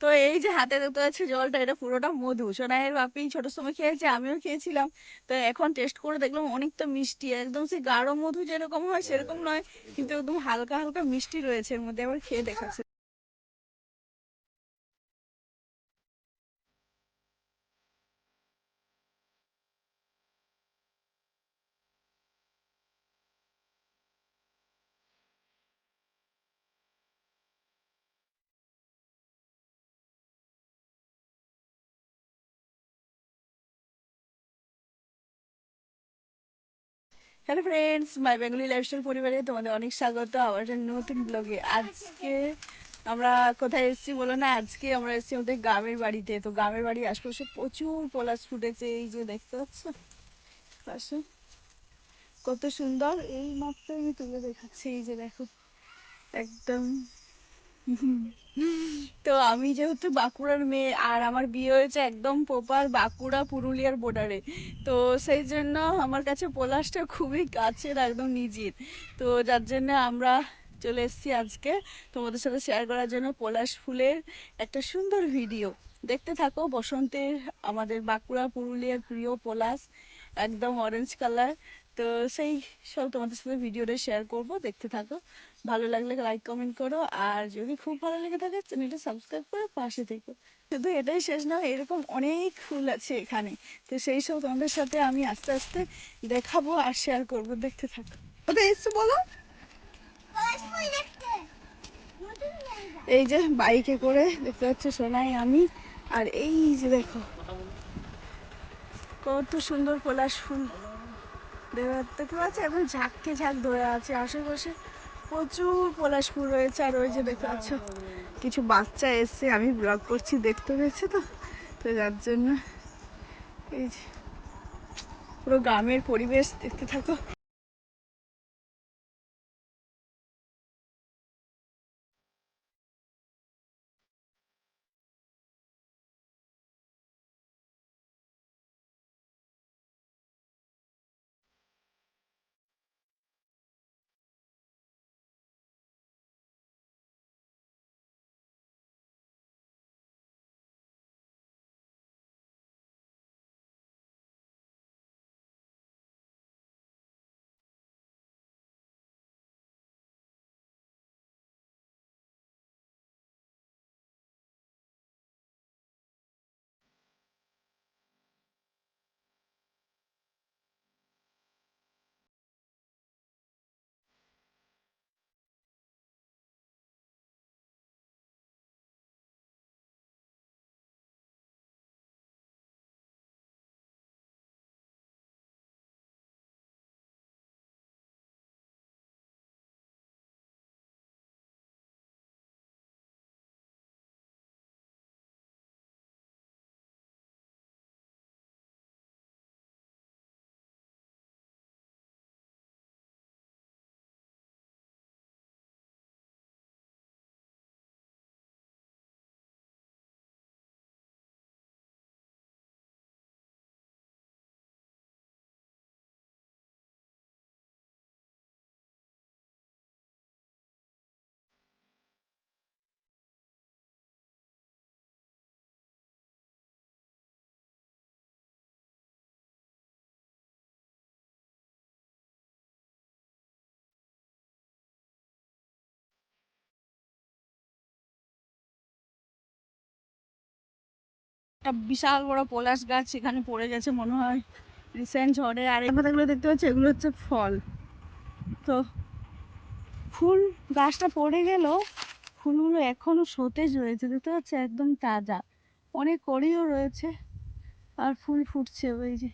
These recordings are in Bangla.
তো এই যে হাতে দেখতে পাচ্ছি জলটা এটা পুরোটা মধু। সোনাইয়ের বাপি ছোট সময় খেয়েছে আমিও খেয়েছিলাম। তো এখন টেস্ট করে দেখলাম অনেকটা মিষ্টি একদম সেই গাঢ় মধু যেরকম হয় সেরকম নয় কিন্তু একদম হালকা হালকা মিষ্টি রয়েছে এর মধ্যে। আবার খেয়ে দেখাচ্ছে। Hello friends my Bengali lifestyle পরিবারে তোমাদের অনেক স্বাগত। আবার নতুন ব্লগে আজকে আমরা কোথায় এসেছি বলো না? আজকে আমরা এসেছি আমাদের গ্রামের বাড়িতে। তো গ্রামের বাড়ি আশপাশে প্রচুর পলাশ ফুটেছে, এই যে দেখতে পাচ্ছ? পাশে। কত সুন্দর। এই মাত্র আমি তুলে দেখাচ্ছি। এই যে দেখো, একদম তো আমি যেহেতু বাঁকুড়ার মেয়ে, আর আমার বিয়ে হয়েছে একদম প্রপার বাঁকুড়া পুরুলিয়ার বর্ডারে তো সেই জন্য আমার কাছে পলাশটা খুবই কাছের, একদম নিজের। তো যার জন্য আমরা চলে এসেছি আজকে তোমাদের সাথে শেয়ার করার জন্য পলাশ ফুলের একটা সুন্দর ভিডিও দেখতে থাকো, বসন্তের আমাদের বাঁকুড়া পুরুলিয়ার প্রিয় পলাশ, একদম অরেঞ্জ কালার তো সেই সব তোমাদের সাথে ভিডিওটা শেয়ার করব, দেখতে থাকো। ভালো লাগলে লাইক কমেন্ট করো, আর যদি খুব ভালো লেগে থাকে চ্যানেলটা সাবস্ক্রাইব করে পাশে থেকো। শুধু এটাই শেষ নয় এরকম অনেক ফুল আছে এখানে। তো সেই সব তোমাদের সাথে আমি আস্তে আস্তে দেখাবো আর শেয়ার করব, দেখতে থাকো। ওটা এসছে বলো। এই যে বাইকে করে, দেখতে পাচ্ছ সোনাই, আমি। আর এই যে দেখো, কত সুন্দর পলাশ ফুল। দেখতে পাচ্ছি একদম ঝাঁককে ঝাঁক ধরে আছে আশেপাশে। প্রচুর পলাশ রয়েছে। আর ওই যে দেখতে পাচ্ছ, কিছু বাচ্চা এসছে। আমি ব্লগ করছি, দেখতে পেয়েছে তো? তো যার জন্য এই যে, পুরো গ্রামের পরিবেশ দেখতে থাকো। একটা বিশাল বড় পলাশ গাছ এখানে পড়ে গেছে মনে হয় রিসেন্ট ঝড়ে। আর এই পাতাগুলো দেখতে পাচ্ছি, এগুলো হচ্ছে ফল। তো ফুল গাছটা পড়ে গেল ফুলগুলো এখনও সতেজ রয়েছে, দেখতে পাচ্ছি, একদম তাজা। অনেক কড়িও রয়েছে, আর ফুল ফুটছে ওই যে।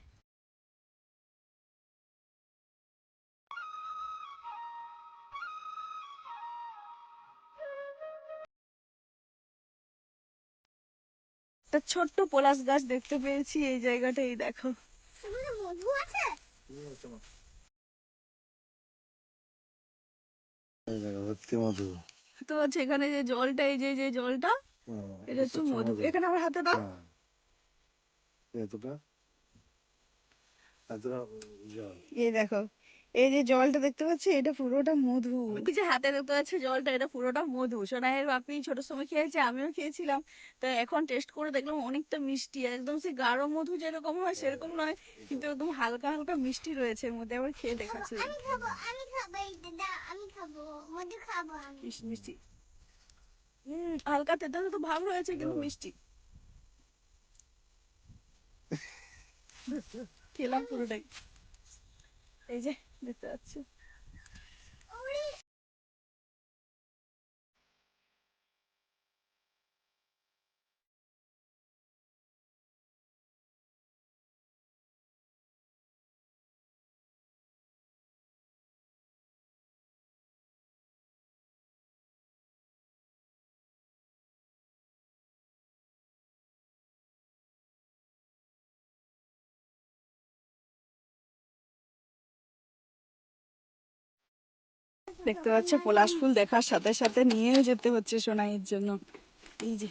একটা ছোট্ট পলাশ গাছ দেখতে পেয়েছি এই জায়গাটা এই দেখো তো হচ্ছে এখানে যে জলটা এই যে যে জলটা এটা হচ্ছে মধু। এখানে আমার হাতে দাও। হ্যাঁ। এতটা? এতটা জল। এই দেখো এই যে জলটা দেখতে পাচ্ছি এটা পুরোটা মধু। যে হাতে দেখতে পাচ্ছি জলটা এটা পুরোটা মধু। সোনাইয়ের বাপি ছোট সময় খেয়েছে আমিও খেয়েছিলাম। তো এখন টেস্ট করে দেখলাম অনেকটা মিষ্টি একদম সে গাঢ় মধু যেরকম হয় সেরকম নয় কিন্তু একদম হালকা হালকা মিষ্টি রয়েছে এর মধ্যে। আবার খেয়ে দেখাচ্ছি। আমি খাব আমি খাব আমি খাব মধু খাব আমি। মিষ্টি মিষ্টি। হম হালকা তেতো তেতো ভাব রয়েছে কিন্তু মিষ্টি। খেলাম পুরোটাই। এই যে দেখতে পাচ্ছি দেখতে পাচ্ছ পলাশ ফুল দেখার সাথে সাথে নিয়েও যেতে হচ্ছে সোনাইয়ের জন্য। এই যে